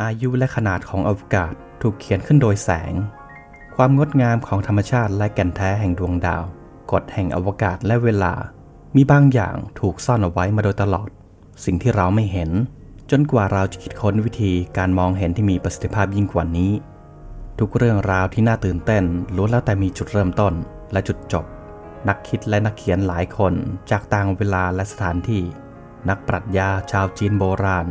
อายุและขนาดของอวกาศถูกเขียนขึ้นโดยแสง ความงดงามของธรรมชาติและแก่นแท้แห่งดวงดาว กฎแห่งอวกาศและเวลา มีบางอย่างถูกซ่อนเอาไว้มาโดยตลอด สิ่งที่เราไม่เห็น จนกว่าเราจะคิดค้นวิธีการมองเห็นที่มีประสิทธิภาพยิ่งกว่านี้ ทุกเรื่องราวที่น่าตื่นเต้นล้วนแล้วแต่มีจุดเริ่มต้นและจุดจบ นักคิดและนักเขียนหลายคนจากต่างเวลาและสถานที่ นักปรัชญาชาวจีนโบราณ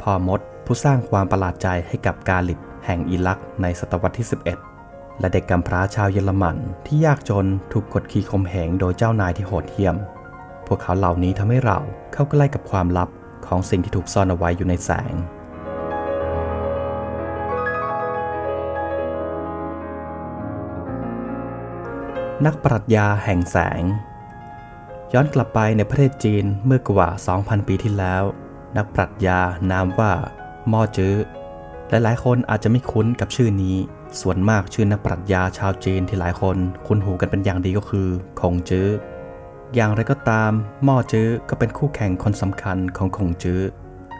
พ่อมด ผู้สร้างความประหลาดใจให้กับกาลิบแห่งอิรักในศตวรรษที่ 11 และเด็กกำพร้าชาวเยอรมันที่ยากจนถูกกดขี่ข่มเหงโดยเจ้านายที่โหดเหี้ยม พวกเขาเหล่านี้ทำให้เราเข้าใกล้กับความลับของสิ่งที่ถูกซ่อนเอาไว้อยู่ในแสงนักปรัชญาแห่งแสง ย้อนกลับไปในประเทศจีนเมื่อกว่า 2,000 ปีที่แล้ว นักปรัชญานามว่า ม่อจื้อหลายๆ คนอาจจะไม่คุ้นกับชื่อนี้ ส่วนมากชื่อนักปรัชญาชาวจีนที่หลายคนคุ้นหูกันเป็นอย่างดีก็คือคงจื้อ อย่างไรก็ตามม่อจื้อก็เป็นคู่แข่งคนสำคัญของคงจื้อ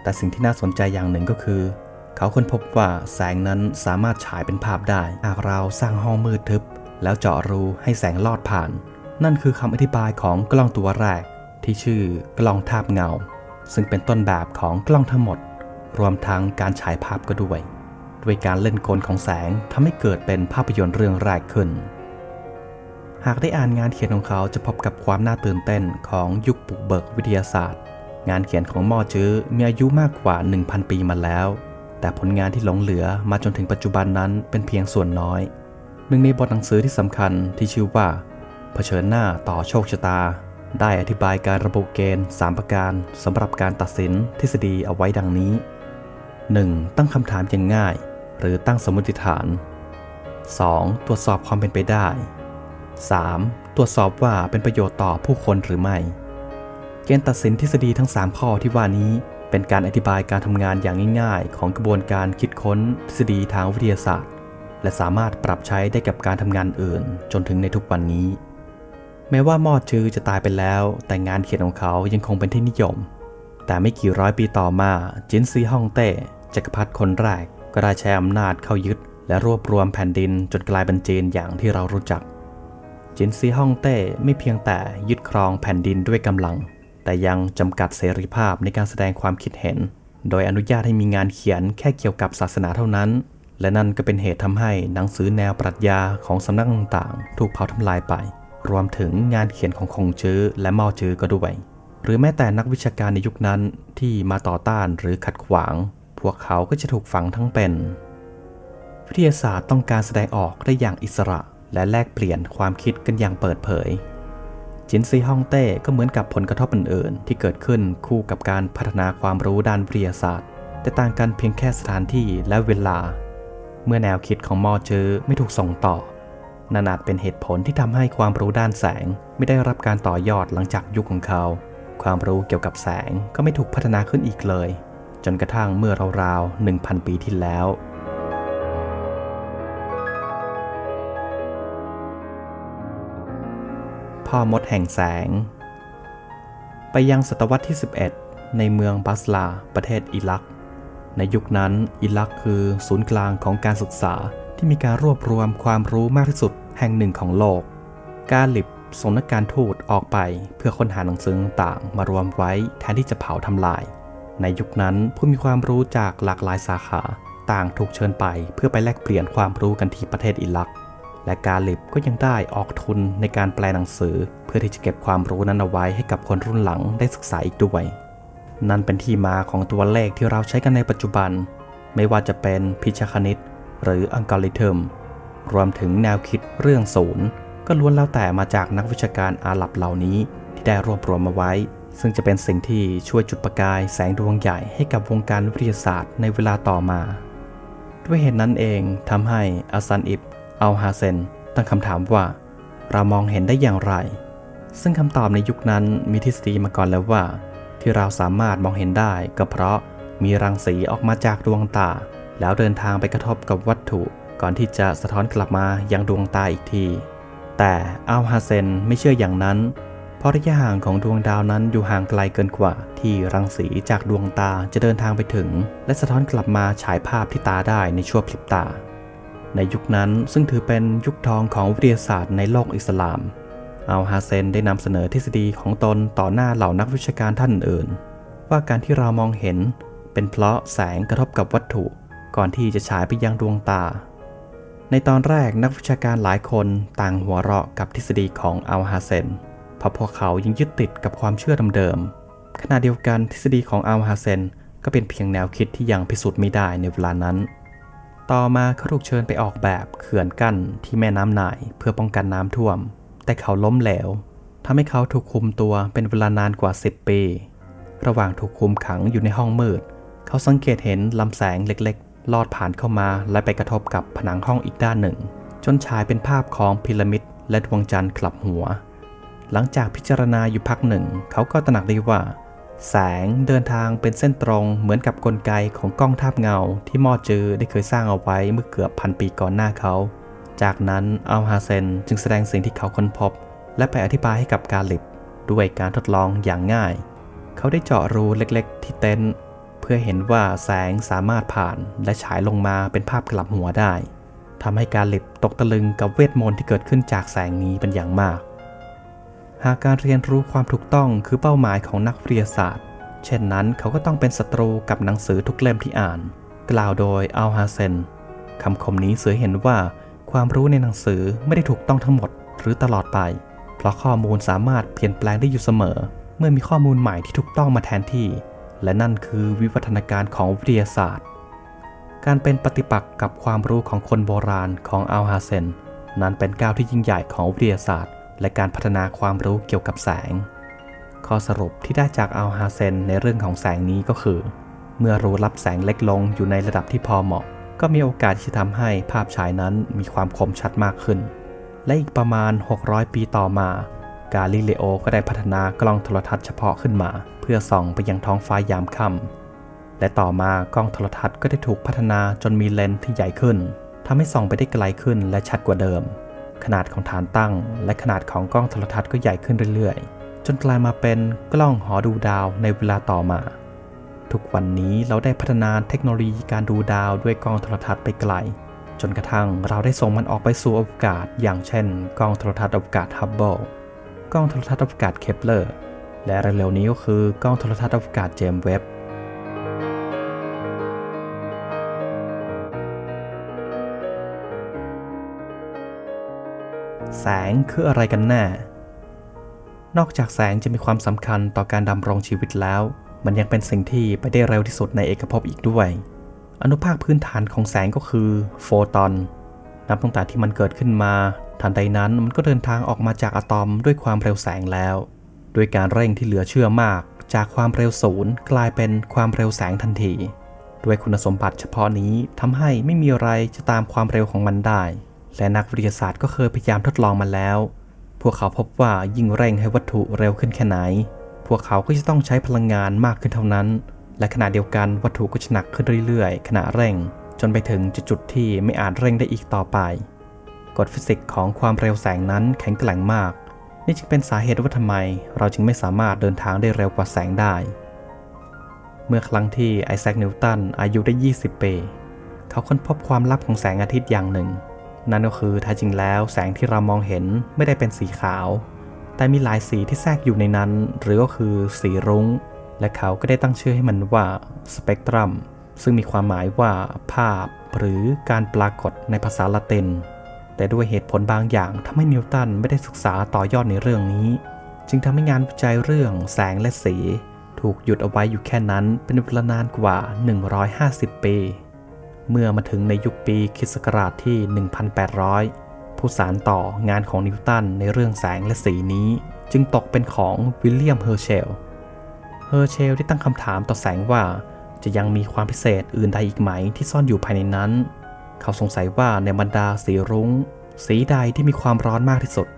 แต่สิ่งที่น่าสนใจอย่างหนึ่งก็คือ เขาค้นพบว่าแสงนั้นสามารถฉายเป็นภาพได้ หากเราสร้างห้องมืดทึบ แล้วเจาะรูให้แสงลอดผ่าน นั่นคือคำอธิบายของกล้องตัวแรกที่ชื่อกล้องทาบเงา ซึ่งเป็นต้นแบบของกล้องทั้งหมด รวมทั้งการฉายภาพก็ด้วย ด้วยการเล่นกลของแสงทำให้เกิดเป็นภาพยนตร์เรื่องแรกขึ้น หากได้อ่านงานเขียนของเขาจะพบกับความน่าตื่นเต้นของยุคปุกเบิกวิทยาศาสตร์ งานเขียนของมอจื้อมีอายุมากกว่า 1,000 ปีมาแล้ว แต่ผลงานที่หลงเหลือมาจนถึงปัจจุบันนั้นเป็นเพียงส่วนน้อย หนึ่งในบทหนังสือที่สำคัญที่ชื่อว่า เผชิญหน้าต่อโชคชะตาได้อธิบายการระบุเกณฑ์ 3 ประการสำหรับการตัดสินทฤษฎีเอาไว้ดังนี้ 1. ตั้งคำถามอย่างง่าย หรือตั้งสมมติฐาน 2. ตรวจสอบความเป็นไปได้ 3. ตรวจสอบว่าเป็นประโยชน์ต่อผู้คนหรือไม่ เกณฑ์ตัดสินทฤษฎีทั้ง 3 ข้อที่ว่านี้เป็นการอธิบายการทำงานอย่างง่ายๆ ของกระบวนการคิดค้นทฤษฎีทางวิทยาศาสตร์ และสามารถปรับใช้ได้กับการทำงานอื่น จนถึงในทุกวันนี้ แม้ว่าม่อจือจะตายไปแล้ว แต่งานเขียนของเขายังคงเป็นที่นิยม แต่ไม่กี่ร้อยปีต่อมาจินซีฮ่องเต้จักรพรรดิคนแรก ก็ได้ใช้อำนาจเข้ายึด และรวบรวมแผ่นดินจนกลายเป็นจีนอย่างที่เรารู้จัก จินซีฮ่องเต้ไม่เพียงแต่ยึดครองแผ่นดินด้วยกำลัง แต่ยังจำกัดเสรีภาพในการแสดงความคิดเห็น โดยอนุญาตให้มีงานเขียนแค่เกี่ยวกับศาสนาเท่านั้น และนั่นก็เป็นเหตุทำให้หนังสือแนวปรัชญาของสำนักต่างๆ ถูกเผาทำลายไป รวมถึงงานเขียนของคงจื้อและมอจื้อก็ด้วย หรือแม้แต่นักวิชาการในยุคนั้นที่มาต่อต้านหรือขัดขวาง พวกเขาก็จะถูกฝังทั้งเป็น วิทยาศาสตร์ต้องการแสดงออกได้อย่างอิสระและแลกเปลี่ยนความคิดกันอย่างเปิดเผย จินซีฮ่องเต้ก็เหมือนกับผลกระทบอื่นๆ ที่เกิดขึ้นคู่กับการพัฒนาความรู้ด้านวิทยาศาสตร์ แต่ต่างกันเพียงแค่สถานที่และเวลา เมื่อแนวคิดของมอเจอไม่ถูกส่งต่อนั่นอาจเป็นเหตุผลที่ทำให้ความรู้ด้านแสงไม่ได้รับการต่อยอดหลังจากยุคของเขา ความรู้เกี่ยวกับแสงก็ไม่ถูกพัฒนาขึ้นอีกเลย จนกระทั่งเมื่อราวๆ 1,000 ปีที่แล้ว พ่อมดแห่งแสง ไปยังศตวรรษที่ 11 ในเมืองบัสลา ประเทศอิรัก ในยุคนั้นอิรักคือศูนย์กลางของการศึกษาที่มีการรวบรวมความรู้มากที่สุดแห่งหนึ่งของโลก กาลิบ ส่งนักการทูตออกไปเพื่อค้นหาหนังสือต่างๆมารวมไว้แทนที่จะเผาทำลาย ในยุคนั้นผู้มีความรู้จากหลากหลายสาขาต่างถูกเชิญไปเพื่อไปแลกเปลี่ยนความรู้กันที่ประเทศอิรัก และกาลิบก็ยังได้ออกทุนในการแปลหนังสือ เพื่อที่จะเก็บความรู้นั้นเอาไว้ให้กับคนรุ่นหลังได้ศึกษาอีกด้วย นั่นเป็นที่มาของตัวเลขที่เราใช้กันในปัจจุบัน ไม่ว่าจะเป็นพิชคณิต หรืออัลกอริทึมรวมถึงแนวคิดเรื่องศูนย์ ก็ล้วนแล้วแต่มาจากนักวิชาการอาหรับเหล่านี้ที่ได้รวบรวมมาไว้ ซึ่งจะเป็นสิ่งที่ช่วยจุดประกายแสงดวงใหญ่ให้กับวงการวิทยาศาสตร์ในเวลาต่อมา ด้วยเหตุนั้นเองทำให้อัสซันอิบอัลฮาเซนตั้งคำถามว่า เรามองเห็นได้อย่างไร ซึ่งคำตอบในยุคนั้นมีทฤษฎีมาก่อนแล้วว่า ที่เราสามารถมองเห็นได้ก็เพราะมีรังสีออกมาจากดวงตา แล้วเดินทางไปกระทบกับวัตถุ ก่อนที่จะสะท้อนกลับมายังดวงตาอีกที แต่อัลฮาเซนไม่เชื่ออย่างนั้น เพราะระยะห่างของดวงดาวนั้นอยู่ห่างไกลเกินกว่า ที่รังสีจากดวงตาจะเดินทางไปถึง และสะท้อนกลับมาฉายภาพที่ตาได้ในชั่วพริบตา ในยุคนั้นซึ่งถือเป็นยุคทองของวิทยาศาสตร์ในโลกอิสลามอัลฮาเซนได้นำเสนอทฤษฎีของตนต่อหน้าเหล่านักวิชาการท่านอื่น ว่าการที่เรามองเห็นเป็นเพราะแสงกระทบกับวัตถุ ก่อนที่จะฉายไปยังดวงตา ในตอนแรกนักวิชาการหลายคนต่างหัวเราะกับทฤษฎีของอัลฮาเซนเพราะพวกเขายังยึดติดกับความเชื่อเดิมๆขณะเดียวกันทฤษฎีของอัลฮาเซนก็เป็นเพียงแนวคิดที่ยังพิสูจน์ไม่ได้ในเวลานั้น ต่อมาเขาถูกเชิญไปออกแบบเขื่อนกั้นที่แม่น้ำไนายเพื่อป้องกันน้ำท่วม แต่เขาล้มเหลวทำให้เขาถูกคุมตัวเป็นเวลานานกว่า 10 ปี ระหว่างถูกคุมขังอยู่ในห้องมืด เขาสังเกตเห็นลำแสงเล็กๆ ลอดผ่านเข้ามาและไปกระทบกับผนังห้องอีกด้านหนึ่ง จนฉายเป็นภาพของพีระมิดและดวงจันทร์กลับหัว หลังจากพิจารณาอยู่พักหนึ่ง เขาก็ตระหนักได้ว่า แสงเดินทางเป็นเส้นตรงเหมือนกับกลไกของกล้องทาบเงาที่มอจือได้เคยสร้างเอาไว้เมื่อเกือบพันปีก่อนหน้าเขา จากนั้นอัลฮาเซนจึงแสดงสิ่งที่เขาค้นพบ และไปอธิบายให้กับกาลิบด้วยการทดลองอย่างง่าย เขาได้เจาะรูเล็กๆ ที่เต็นท์ เพื่อเห็นว่าแสงสามารถผ่านและฉายลงมาเป็นภาพกลับหัวได้ทำให้กาลิบตกตะลึงกับเวทมนต์ที่เกิดขึ้นจากแสงนี้เป็นอย่างมาก หากการเรียนรู้ความถูกต้องคือเป้าหมายของนักวิทยาศาสตร์ เช่นนั้นเขาก็ต้องเป็นศัตรูกับหนังสือทุกเล่มที่อ่าน กล่าวโดยอัลฮาเซนคำคมนี้สื่อเห็นว่าความรู้ในหนังสือไม่ได้ถูกต้องทั้งหมดหรือตลอดไป เพราะข้อมูลสามารถเปลี่ยนแปลงได้อยู่เสมอ เมื่อมีข้อมูลใหม่ที่ถูกต้องมาแทนที่ และนั่นคือวิวัฒนาการของวิทยาศาสตร์ การเป็นปฏิปักษ์กับความรู้ของคนโบราณของอัลฮาเซน นั้นเป็นก้าวที่ยิ่งใหญ่ของวิทยาศาสตร์ และการพัฒนาความรู้เกี่ยวกับแสง ข้อสรุปที่ได้จากอัลฮาเซนในเรื่องของแสงนี้ก็คือ เมื่อรู้รับแสงเล็กลงอยู่ในระดับที่พอเหมาะ ก็มีโอกาสที่จะทำให้ภาพฉายนั้นมีความคมชัดมากขึ้น และอีกประมาณ 600 ปีต่อมา กาลิเลโอก็ได้พัฒนากล้องโทรทัศน์เฉพาะขึ้นมา เพื่อส่องไปยังท้องฟ้ายามค่ำและต่อมากล้องโทรทัศน์ก็ได้ถูกพัฒนาจนมีเลนส์ที่ใหญ่ขึ้นทำให้ส่องไปได้ไกลขึ้นและชัดกว่าเดิม ขนาดของฐานตั้ง และขนาดของกล้องโทรทัศน์ก็ใหญ่ขึ้นเรื่อยๆ จนกลายมาเป็นกล้องหอดูดาวในเวลาต่อมา ทุกวันนี้เราได้พัฒนาเทคโนโลยีการดูดาวด้วยกล้องโทรทัศน์ไปไกลจนกระทั่งเราได้ส่งมันออกไปสู่อวกาศ อย่างเช่นกล้องโทรทัศน์อวกาศฮับเบิล กล้องโทรทัศน์อวกาศเคปเลอร์ และเร็วๆนี้ก็คือกล้องโทรทัศน์อวกาศเจมส์เว็บแสงคืออะไรกันแน่ นอกจากแสงจะมีความสำคัญต่อการดำรงชีวิตแล้ว มันยังเป็นสิ่งที่ไปได้เร็วที่สุดในเอกภพอีกด้วย อนุภาคพื้นฐานของแสงก็คือโฟตอน นับตั้งแต่ที่มันเกิดขึ้นมา ทันใดนั้นมันก็เดินทางออกมาจากอะตอมด้วยความเร็วแสงแล้ว ด้วยการเร่งที่เหลือเชื่อมาก จากความเร็วศูนย์กลายเป็นความเร็วแสงทันที ด้วยคุณสมบัติเฉพาะนี้ทำให้ไม่มีอะไรจะตามความเร็วของมันได้ และนักวิทยาศาสตร์ก็เคยพยายามทดลองมาแล้ว พวกเขาพบว่ายิ่งเร่งให้วัตถุเร็วขึ้นแค่ไหน พวกเขาก็จะต้องใช้พลังงานมากขึ้นเท่านั้น และขณะเดียวกันวัตถุก็จะหนักขึ้นเรื่อยๆ ขณะเร่ง จนไปถึงจุดที่ไม่อาจเร่งได้อีกต่อไป กฎฟิสิกส์ของความเร็วแสงนั้นแข็งแกร่งมาก นี่จึงเป็นสาเหตุว่าทำไม เราจึงไม่สามารถเดินทางได้เร็วกว่าแสงได้ เมื่อครั้งที่ไอแซคนิวตันอายุได้ 20 ปี เขาค้นพบความลับของแสงอาทิตย์อย่างหนึ่ง นั่นก็คือแท้จริงแล้วแสงที่เรามองเห็นไม่ได้เป็นสีขาว แต่มีหลายสีที่แทรกอยู่ในนั้น หรือก็คือสีรุง้ง และเขาก็ได้ตั้งชื่อให้มันว่าสเปกตรัมซึ่งมีความหมายว่าภาพ หรือการปรากฏในภาษาละติน แต่ด้วยเหตุผลบางอย่างทำให้นิวตันไม่ได้ศึกษาต่อยอดในเรื่องนี้ จึงทำให้งานวิจัยเรื่องแสงและสี ถูกหยุดเอาไว้อยู่แค่นั้นเป็นเวลานานกว่า 150 ปี เมื่อมาถึงในยุคปีคศกราชที่ 1800 ผู้สารต่องานของนิวตันในเรื่องแสงและสีนี้ จึงตกเป็นของวิลเลียมเฮอร์เชลเฮอร์เชลได้ตั้งคำถามต่อแสงว่าจะยังมีความพิเศษอื่นใดอีกไหมที่ซ่อนอยู่ภายในนั้น เขาสงสัยว่าในบรรดาสีรุง้ง สีใดที่มีความร้อนมากที่สุด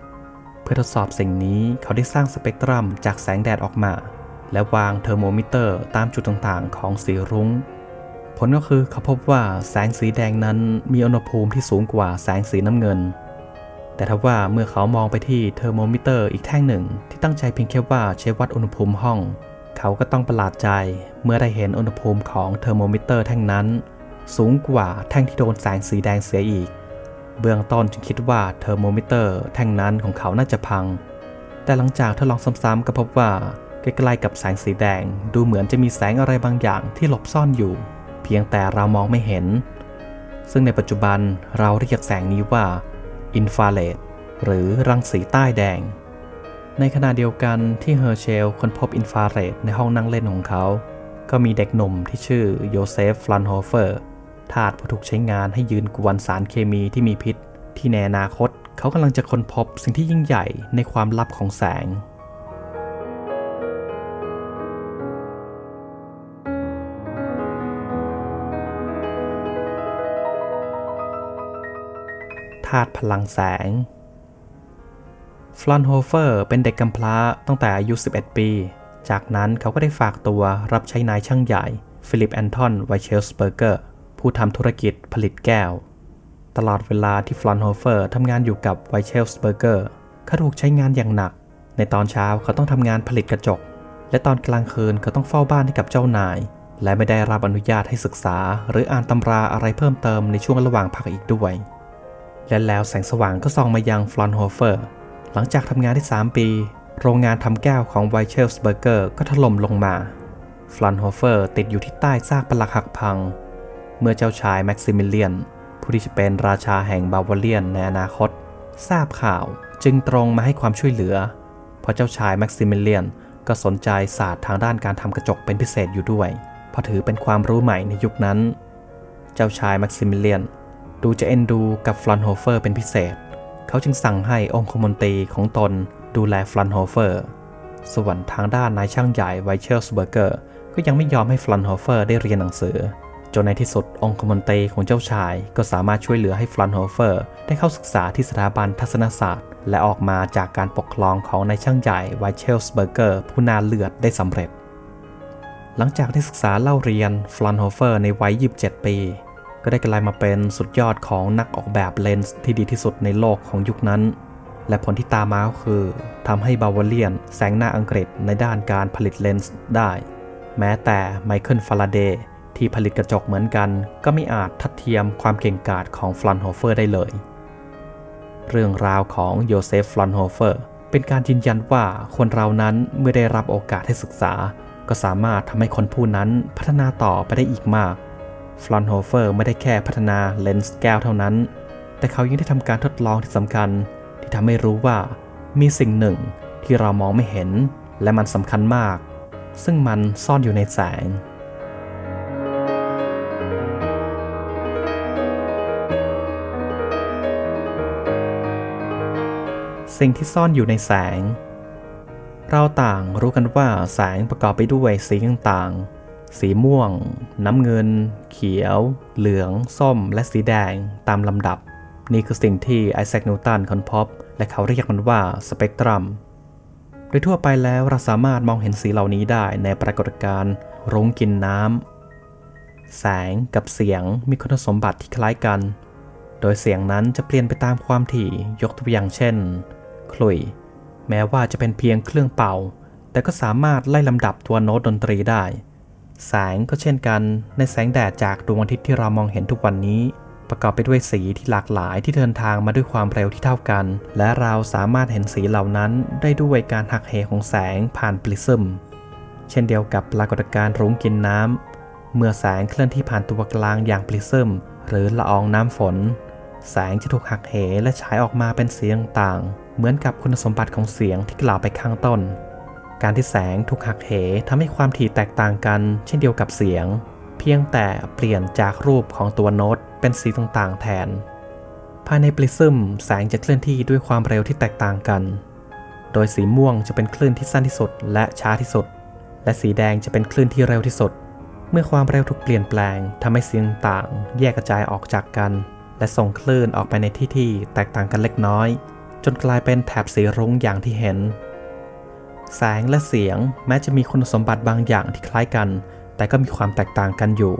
เพื่อทดสอบสิ่งนี้เขาได้สร้างสเปกตรัมจากแสงแดดออกมา และวางเทอร์โมมิเตอร์ตามจุดต่างๆ ของสีรุง้ง ผลก็คือเขาพบว่าแสงสีแดงนั้นมีอุณหภูมิที่สูงกว่าแสงสีน้ำเงิน แต่ถ้าว่าเมื่อเขามองไปที่เทอร์โมมิเตอร์อีกแท่งหนึ่งที่ตั้งใจเพียงแค่ว่าใช้วัดอุณหภูมิห้อง เขาก็ต้องประหลาดใจเมื่อได้เห็นอุณหภูมิของเทอร์โมมิเตอร์แท่งนั้น สูงกว่าแท่งที่โดนแสงสีแดงเสียอีก เบื้องต้นจึงคิดว่าเทอร์โมมิเตอร์แท่งนั้นของเขาน่าจะพัง แต่หลังจากทดลองซ้ำๆก็พบว่าใกล้ๆกับแสงสีแดงดูเหมือนจะมีแสงอะไรบางอย่างที่หลบซ่อนอยู่ เพียงแต่เรามองไม่เห็น ซึ่งในปัจจุบันเราเรียกแสงนี้ว่าอินฟราเรดหรือรังสีใต้แดง ในขณะเดียวกันที่เฮอร์เชลค้นพบอินฟราเรดในห้องนั่งเล่นของเขา ก็มีเด็กหนุ่มที่ชื่อโยเซฟฟลันโฮเฟอร์ ทาสผู้ถูกใช้งานให้ยืนกวนสารเคมีที่มีพิษ ที่ในอนาคต เขากำลังจะค้นพบสิ่งที่ยิ่งใหญ่ในความลับของแสง ธาตุพลังแสงฟลอนโฮเฟอร์เป็นเด็กกำพร้าตั้งแต่อายุ 11 ปี จากนั้นเขาก็ได้ฝากตัวรับใช้นายช่างใหญ่ ฟิลิปแอนทอนไวเชลสเบอร์เกอร์ ผู้ทำธุรกิจผลิตแก้ว ตลอดเวลาที่ฟลอนโฮเฟอร์ทำงานอยู่กับไวเชลสเบอร์เกอร์เขาถูกใช้งานอย่างหนัก ในตอนเช้าเขาต้องทำงานผลิตกระจก และตอนกลางคืนเขาต้องเฝ้าบ้านให้กับเจ้านาย และไม่ได้รับอนุญาตให้ศึกษา หรืออ่านตำราอะไรเพิ่มเติมในช่วงระหว่างพักอีกด้วย และแล้วแสงสว่างก็ส่องมายังฟลอนโฮเฟอร์หลังจากทำงานได้ 3 ปี โรงงานทำแก้วของไวเชลสเบอร์เกอร์ก็ถล่มลงมาฟลอนโฮเฟอร์ติดอยู่ที่ใต้ซากปลักหักพัง เมื่อเจ้าชายแม็กซิมิเลียน ผู้ที่จะเป็นราชาแห่งบาวาเลียนในอนาคต ทราบข่าวจึงตรงมาให้ความช่วยเหลือ เพราะเจ้าชายแม็กซิมิเลียนก็สนใจศาสตร์ทางด้านการทำกระจกเป็นพิเศษอยู่ด้วย เพราะถือเป็นความรู้ใหม่ในยุคนั้น เจ้าชายแม็กซิมิเลียน ดูจะเอ็นดูกับฟลอนโฮเฟอร์เป็นพิเศษ เขาจึงสั่งให้องคมนตรีของตนดูแลฟลอนโฮเฟอร์ ส่วนทางด้านนายช่างใหญ่ไวเชลสเบอร์เกอร์ก็ยังไม่ยอมให้ฟลอนโฮเฟอร์ได้เรียนหนังสือ จนในที่สุดองคมนตรีของเจ้าชาย ก็สามารถช่วยเหลือให้ฟลอนโฮเฟอร์ ได้เข้าศึกษาที่สถาบันทัศนศาสตร์ และออกมาจากการปกครองของนายช่างใหญ่ไวเชลสเบอร์เกอร์ผู้นาเลือดได้สำเร็จ หลังจากได้ศึกษาเล่าเรียนฟลอนโฮเฟอร์ในวัย 27 ปี ก็ได้กลายมาเป็นสุดยอดของนักออกแบบเลนส์ที่ดีที่สุดในโลกของยุคนั้น และผลที่ตามมาก็คือทำให้บาวาเลียนแสงหน้าอังกฤษในด้านการผลิตเลนส์ได้ แม้แต่ไมเคิลฟาราเดย์ ที่ผลิตกระจกเหมือนกัน ก็ไม่อาจทัดเทียมความเก่งกาจของฟลอนโฮเฟอร์ได้เลย เรื่องราวของโยเซฟฟลอนโฮเฟอร์เป็นการยืนยันว่าคนเรานั้นเมื่อได้รับโอกาสให้ศึกษา ก็สามารถทำให้คนผู้นั้นพัฒนาต่อไปได้อีกมากฟลอนโฮเฟอร์ไม่ได้แค่พัฒนาเลนส์แก้วเท่านั้น แต่เขายังได้ทำการทดลองที่สำคัญ ที่ทำให้รู้ว่ามีสิ่งหนึ่งที่เรามองไม่เห็น และมันสำคัญมาก ซึ่งมันซ่อนอยู่ในแสง สิ่งที่ซ่อนอยู่ในแสง เราต่างรู้กันว่าแสงประกอบไปด้วยสีต่างๆ สีม่วง น้ำเงิน เขียว เหลือง ส้ม และสีแดงตามลำดับ นี่คือสิ่งที่ไอแซคนิวตันค้นพบ และเขาเรียกมันว่าสเปกตรัม โดยทั่วไปแล้วเราสามารถมองเห็นสีเหล่านี้ได้ในปรากฏการณ์รุ้งกินน้ำ แสงกับเสียงมีคุณสมบัติที่คล้ายกัน โดยเสียงนั้นจะเปลี่ยนไปตามความถี่ยกตัวอย่างเช่น คลุย แม้ว่าจะเป็นเพียงเครื่องเป่า แต่ก็สามารถไล่ลำดับตัวโน้ตดนตรีได้ แสงก็เช่นกันในแสงแดดจากดวงอาทิตย์ที่เรามองเห็นทุกวันนี้ ประกอบไปด้วยสีที่หลากหลายที่เดินทางมาด้วยความเร็วที่เท่ากัน และเราสามารถเห็นสีเหล่านั้นได้ด้วยการหักเหของแสงผ่านปริซึม เช่นเดียวกับปรากฏการณ์รุ้งกินน้ำเมื่อแสงเคลื่อนที่ผ่านตัวกลางอย่างปริซึมหรือละอองน้ำฝนแสงจะถูกหักเหและฉายออกมาเป็นสีต่างๆ เหมือนกับคุณสมบัติของเสียงที่กล่าวไปข้างต้น การที่แสงถูกหักเหทำให้ความถี่แตกต่างกันเช่นเดียวกับเสียง เพียงแต่เปลี่ยนจากรูปของตัวโน้ตเป็นสีต่างๆ แทน ภายในปริซึมแสงจะเคลื่อนที่ด้วยความเร็วที่แตกต่างกัน โดยสีม่วงจะเป็นคลื่นที่สั้นที่สุดและช้าที่สุด และสีแดงจะเป็นคลื่นที่เร็วที่สุด เมื่อความเร็วถูกเปลี่ยนแปลงทำให้เสียงต่างแยกกระจายออกจากกัน และส่งคลื่นออกไปในที่ที่แตกต่างกันเล็กน้อย จนกลายเป็นแถบสีรุ้งอย่างที่เห็น แสงและเสียงแม้จะมีคุณสมบัติบางอย่างที่คล้ายกัน แต่ก็มีความแตกต่างกันอยู่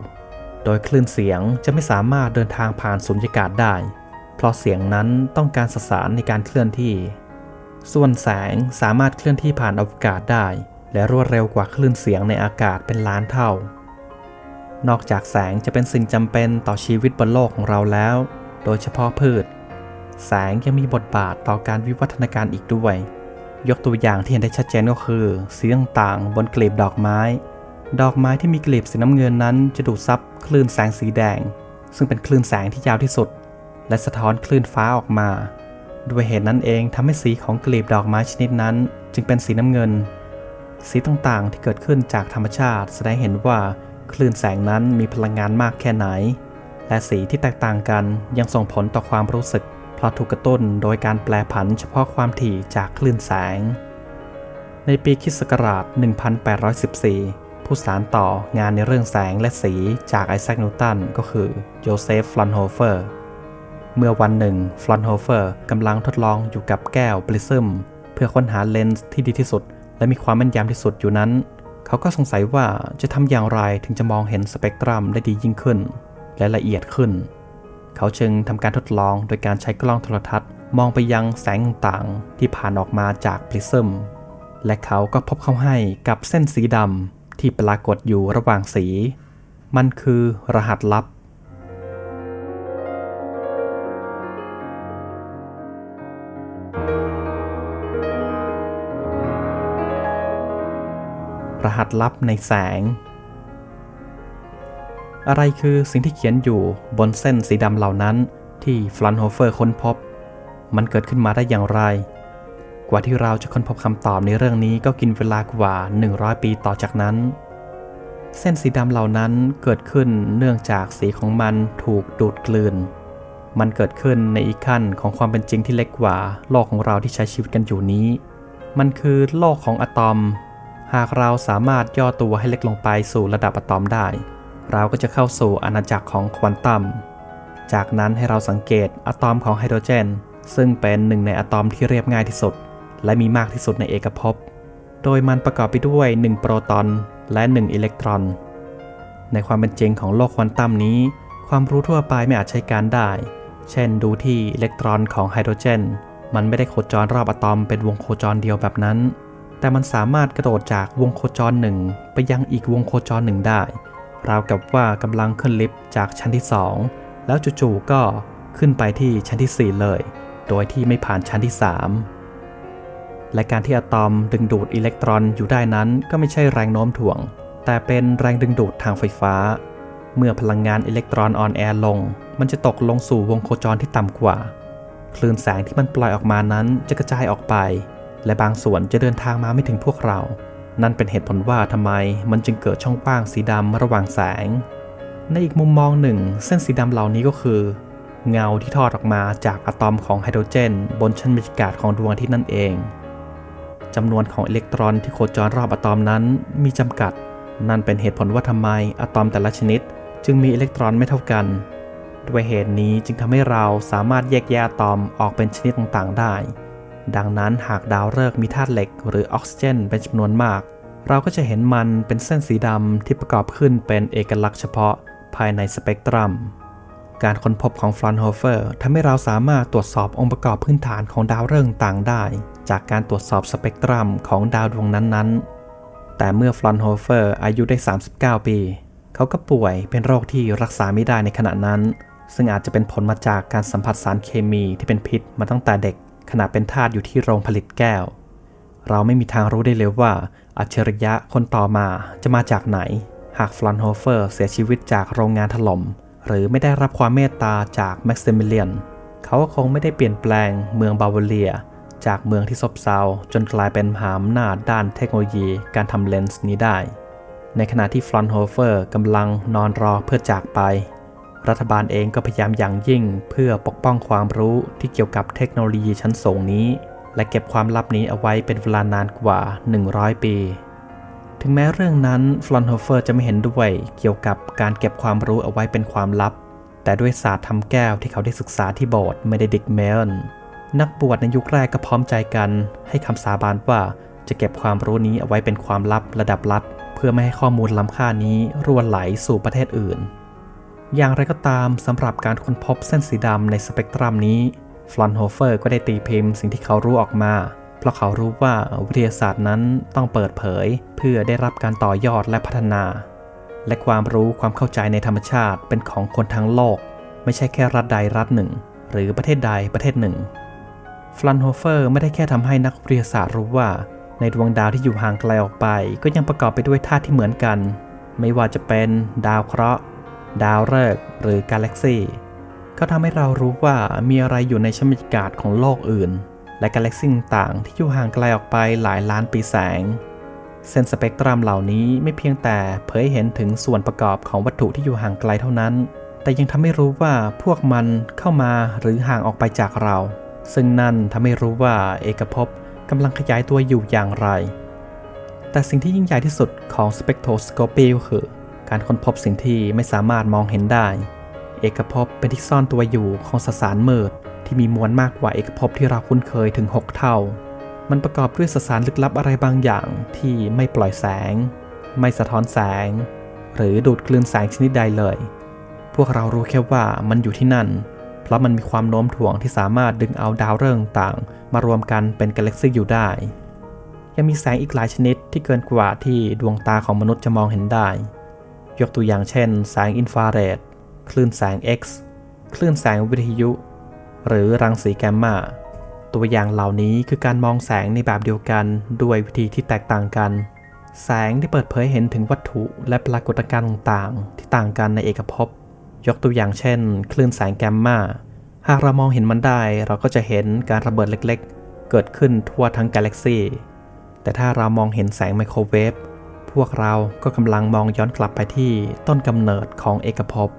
โดยคลื่นเสียงจะไม่สามารถเดินทางผ่านสุญญากาศได้ เพราะเสียงนั้นต้องการสสารในการเคลื่อนที่ ส่วนแสงสามารถเคลื่อนที่ผ่านอวกาศได้ และรวดเร็วกว่าคลื่นเสียงในอากาศเป็นล้านเท่า นอกจากแสงจะเป็นสิ่งจำเป็นต่อชีวิตบนโลกของเราแล้ว โดยเฉพาะพืช แสงยังมีบทบาทต่อการวิวัฒนาการอีกด้วย ยกตัวอย่างที่เห็นได้ชัดเจนก็คือ สีต่างๆบนกลีบดอกไม้ ดอกไม้ที่มีกลีบสีน้ำเงินนั้นจะดูดซับคลื่นแสงสีแดง ซึ่งเป็นคลื่นแสงที่ยาวที่สุด และสะท้อนคลื่นฟ้าออกมา ด้วยเหตุนั้นเองทำให้สีของกลีบดอกไม้ชนิดนั้น จึงเป็นสีน้ำเงิน สีต่างๆที่เกิดขึ้นจากธรรมชาติ แสดงเห็นว่าคลื่นแสงนั้นมีพลังงานมากแค่ไหน และสีที่แตกต่างกันยังส่งผลต่อความรู้สึก เพราะถูกกระตุ้นโดยการแปลผันเฉพาะความถี่จากคลื่นแสง ในปีคิศกราช 1814 ผู้สานต่องานในเรื่องแสงและสีจากไอแซคนิวตันก็คือโยเซฟ ฟลอนโฮเฟอร์ เมื่อวันหนึ่ง ฟลอนโฮเฟอร์กำลังทดลองอยู่กับแก้วปริซึมเพื่อค้นหาเลนส์ที่ดีที่สุด และมีความแม่นยำที่สุดอยู่นั้น เขาก็สงสัยว่าจะทำอย่างไรถึงจะมองเห็นสเปกตรัมได้ดียิ่งขึ้น และละเอียดขึ้น เขาจึงทำการทดลองโดยการใช้กล้องโทรทัศน์ มองไปยังแสงต่างๆที่ผ่านออกมาจากปริซึม และเขาก็พบเข้าให้กับเส้นสีดำที่ปรากฏอยู่ระหว่างสี มันคือรหัสลับ รหัสลับในแสง อะไรคือสิ่งที่เขียนอยู่บนเส้นสีดำเหล่านั้นที่ฟลันโฮเฟอร์ค้นพบ มันเกิดขึ้นมาได้อย่างไร กว่าที่เราจะค้นพบคำตอบในเรื่องนี้ก็กินเวลากว่า 100 ปีต่อจากนั้น เส้นสีดำเหล่านั้นเกิดขึ้นเนื่องจากสีของมันถูกดูดกลืน มันเกิดขึ้นในอีกขั้นของความเป็นจริงที่เล็กกว่าโลกของเราที่ใช้ชีวิตกันอยู่นี้ มันคือโลกของอะตอม หากเราสามารถย่อตัวให้เล็กลงไปสู่ระดับอะตอมได้ เราก็จะเข้าสู่อาณาจักรของควอนตัม จากนั้นให้เราสังเกตอะตอมของไฮโดรเจน ซึ่งเป็นหนึ่งในอะตอมที่เรียบง่ายที่สุด และมีมากที่สุดในเอกภพ โดยมันประกอบไปด้วย 1 โปรตอนและ 1 อิเล็กตรอน ในความเป็นจริงของโลกควอนตัมนี้ ความรู้ทั่วไปไม่อาจใช้การได้ เช่น ดูที่อิเล็กตรอนของไฮโดรเจน มันไม่ได้โคจรรอบอะตอมเป็นวงโคจรเดียวแบบนั้น แต่มันสามารถกระโดดจากวงโคจรหนึ่งไปยังอีกวงโคจรหนึ่งได้ ราวกับว่ากำลังขึ้นลิฟต์จากชั้นที่ 2 แล้วจู่ๆก็ขึ้นไปที่ชั้นที่ 4 เลย โดยที่ไม่ผ่านชั้นที่ 3 และการที่อะตอมดึงดูดอิเล็กตรอนอยู่ได้นั้นก็ไม่ใช่แรงโน้มถ่วง แต่เป็นแรงดึงดูดทางไฟฟ้า เมื่อพลังงานอิเล็กตรอนออนแอร์ลง มันจะตกลงสู่วงโคจรที่ต่ำกว่า คลื่นแสงที่มันปล่อยออกมานั้นจะกระจายออกไป และบางส่วนจะเดินทางมาไม่ถึงพวกเรา นั่นเป็นเหตุผลว่าทำไมมันจึงเกิดช่องว่างสีดำระหว่างแสง ในอีกมุมมองหนึ่ง เส้นสีดำเหล่านี้ก็คือ เงาที่ทอดออกมาจากอะตอมของไฮโดรเจน บนชั้นบรรยากาศของดวงอาทิตย์นั่นเองจำนวนของอิเล็กตรอนที่โคจรรอบอะตอมนั้นมีจำกัด นั่นเป็นเหตุผลว่าทำไมอะตอมแต่ละชนิด จึงมีอิเล็กตรอนไม่เท่ากัน ด้วยเหตุนี้จึงทำให้เราสามารถแยกแยะอะตอมออกเป็นชนิดต่างๆได้ ดังนั้นหากดาวฤกษ์มีธาตุเหล็กหรือออกซิเจนเป็นจำนวนมาก เราก็จะเห็นมันเป็นเส้นสีดำที่ประกอบขึ้นเป็นเอกลักษณ์เฉพาะภายในสเปกตรัม การค้นพบของฟรอนโฮเฟอร์ทำให้เราสามารถตรวจสอบองค์ประกอบพื้นฐานของดาวฤกษ์ต่างได้ จากการตรวจสอบสเปกตรัมของดาวดวงนั้นๆ แต่เมื่อฟรอนโฮเฟอร์อายุได้ 39 ปี เขาก็ป่วยเป็นโรคที่รักษาไม่ได้ในขณะนั้นซึ่งอาจจะเป็นผลมาจากการสัมผัสสารเคมีที่เป็นพิษมาตั้งแต่เด็ก ขณะเป็นทาสอยู่ที่โรงผลิตแก้ว เราไม่มีทางรู้ได้เลยว่า อัจฉริยะคนต่อมาจะมาจากไหน หากฟลอนโฮเฟอร์เสียชีวิตจากโรงงานถล่ม หรือไม่ได้รับความเมตตาจากแม็กซิมิเลียน เขาก็คงไม่ได้เปลี่ยนแปลงเมืองบาวาเรีย จากเมืองที่ซบเซาจนกลายเป็นมหาอำนาจด้านเทคโนโลยีการทำเลนส์นี้ได้ ในขณะที่ฟลอนโฮเฟอร์กำลังนอนรอเพื่อจากไป รัฐบาลเองก็พยายามอย่างยิ่ง เพื่อปกป้องความรู้ที่เกี่ยวกับเทคโนโลยีชั้นสูงนี้ และเก็บความลับนี้เอาไว้เป็นเวลานานกว่า 100 ปี ถึงแม้เรื่องนั้นฟลอนโฮเฟอร์จะไม่เห็นด้วยเกี่ยวกับการเก็บความรู้เอาไว้เป็นความลับ แต่ด้วยศาสตร์ทำแก้วที่เขาได้ศึกษาที่โบสถ์เมเดดิกเมลนนักบวชในยุคแรกก็พร้อมใจกันให้คำสาบานว่าจะเก็บความรู้นี้เอาไว้เป็นความลับระดับลับเพื่อไม่ให้ข้อมูลล้ำค่านี้รั่วไหลสู่ประเทศอื่น อย่างไรก็ตามสำหรับการค้นพบเส้นสีดำในสเปกตรัมนี้ฟลอนโฮเฟอร์ก็ได้ตีพิมพ์สิ่งที่เขารู้ออกมา เพราะเขารู้ว่าวิทยาศาสตร์นั้นต้องเปิดเผย เพื่อได้รับการต่อยอดและพัฒนา และความรู้ความเข้าใจในธรรมชาติเป็นของคนทั้งโลก ไม่ใช่แค่รัฐใดรัฐหนึ่ง หรือประเทศใดประเทศหนึ่งฟลันโฮเฟอร์ไม่ได้แค่ทำให้นักวิทยาศาสตร์รู้ว่า ในดวงดาวที่อยู่ห่างไกลออกไป ก็ยังประกอบไปด้วยธาตุที่เหมือนกัน ไม่ว่าจะเป็นดาวเคราะห์ ดาวฤกษ์หรือกาแล็กซีก็ทำให้เรารู้ว่ามีอะไรอยู่ในชั้นบรรยากาศของโลกอื่น และกาแล็กซีต่างๆที่อยู่ห่างไกลออกไปหลายล้านปีแสง เส้นสเปกตรัมเหล่านี้ไม่เพียงแต่เผยเห็นถึงส่วนประกอบของวัตถุที่อยู่ห่างไกลเท่านั้น แต่ยังทำให้รู้ว่าพวกมันเข้ามาหรือห่างออกไปจากเรา ซึ่งนั่นทำให้รู้ว่าเอกภพกำลังขยายตัวอยู่อย่างไร แต่สิ่งที่ยิ่งใหญ่ที่สุดของสเปกโทสโคปีก็คือ การค้นพบสิ่งที่ไม่สามารถมองเห็นได้ เอกภพเป็นที่ซ่อนตัวอยู่ของสสารมืดที่มีมวลมากกว่าเอกภพที่เราคุ้นเคยถึง 6 เท่า มันประกอบด้วยสสารลึกลับอะไรบางอย่างที่ไม่ปล่อยแสง ไม่สะท้อนแสง หรือดูดกลืนแสงชนิดใดเลย พวกเรารู้แค่ว่ามันอยู่ที่นั่น เพราะมันมีความโน้มถ่วงที่สามารถดึงเอาดาวฤกษ์ต่างมารวมกันเป็นกาแล็กซี่อยู่ได้ ยังมีแสงอีกหลายชนิดที่เกินกว่าที่ดวงตาของมนุษย์จะมองเห็นได้ ยกตัวอย่างเช่น แสงอินฟราเรด คลื่นแสง X คลื่นแสงวิทยุ หรือรังสีแกมมา ตัวอย่างเหล่านี้คือการมองแสงในแบบเดียวกันด้วยวิธีที่แตกต่างกัน แสงที่เปิดเผยเห็นถึงวัตถุและปรากฏการณ์ต่างๆ ที่ต่างกันในเอกภพ ยกตัวอย่างเช่น คลื่นแสงแกมมา หากเรามองเห็นมันได้ เราก็จะเห็นการระเบิดเล็กๆ เกิดขึ้นทั่วทั้งกาแล็กซีแต่ถ้าเรามองเห็นแสงไมโครเวฟ พวกเราก็กำลังมองย้อนกลับไปที่ต้นกำเนิดของเอกภพ